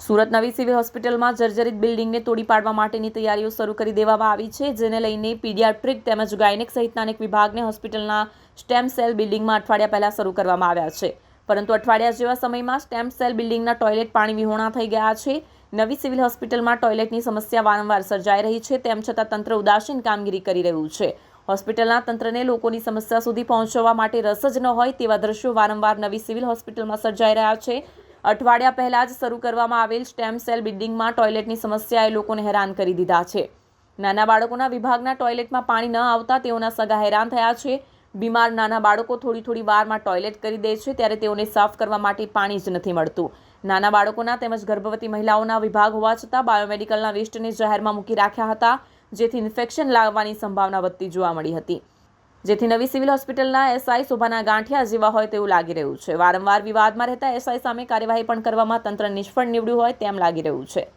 સુરત નવી સિવિલ હોસ્પિટલમાં જર્જરિત બિલ્ડિંગને તોડી પાડવા માટેની તૈયારીઓ શરૂ કરી દેવામાં આવી છે, જેને લઈને પીડિયાટ્રિક તેમજ ગાયનેક સહિતના અનેક વિભાગને હોસ્પિટલના સ્ટેમ સેલ બિલ્ડિંગમાં અઠવાડિયા પહેલા શરૂ કરવામાં આવ્યા છે. પરંતુ અઠવાડિયા જેવા સમયમાં સ્ટેમ સેલ બિલ્ડિંગના ટોયલેટ પાણી વિહોણા થઈ ગયા છે. નવી સિવિલ હોસ્પિટલમાં ટોયલેટની સમસ્યા વારંવાર સર્જાઈ રહી છે, તેમ છતાં તંત્ર ઉદાસીન કામગીરી કરી રહ્યું છે. હોસ્પિટલના તંત્રને લોકોની સમસ્યા સુધી પહોંચવા માટે રસ જ ન હોય તેવા દ્રશ્યો વારંવાર નવી સિવિલ હોસ્પિટલમાં સર્જાઈ રહ્યા છે. અઠવાડિયા પહેલાં જ શરૂ કરવામાં આવેલ સ્ટેમ સેલ બિલ્ડિંગમાં ટોયલેટની સમસ્યાએ લોકોને હેરાન કરી દીધા છે. નાના બાળકોના વિભાગના ટોયલેટમાં પાણી ન આવતા તેઓના સગા હેરાન થયા છે. બીમાર નાના બાળકો થોડી થોડી વારમાં ટોયલેટ કરી દે છે, ત્યારે તેઓને સાફ કરવા માટે પાણી જ નથી મળતું. નાના બાળકોના તેમજ ગર્ભવતી મહિલાઓના વિભાગ હોવા છતાં બાયોમેડિકલના વેસ્ટને જાહેરમાં મૂકી રાખ્યા હતા, જેથી ઇન્ફેક્શન લાવવાની સંભાવના વધતી જોવા મળી હતી. જેથી નવી સિવિલ હોસ્પિટલના એસઆઈ શોભાના ગાંઠિયા જેવા હોય તેવું લાગી રહ્યું છે. વારંવાર વિવાદમાં રહેતા એસઆઈ સામે કાર્યવાહી પણ કરવામાં તંત્ર નિષ્ફળ નીવડ્યું હોય તેમ લાગી રહ્યું છે.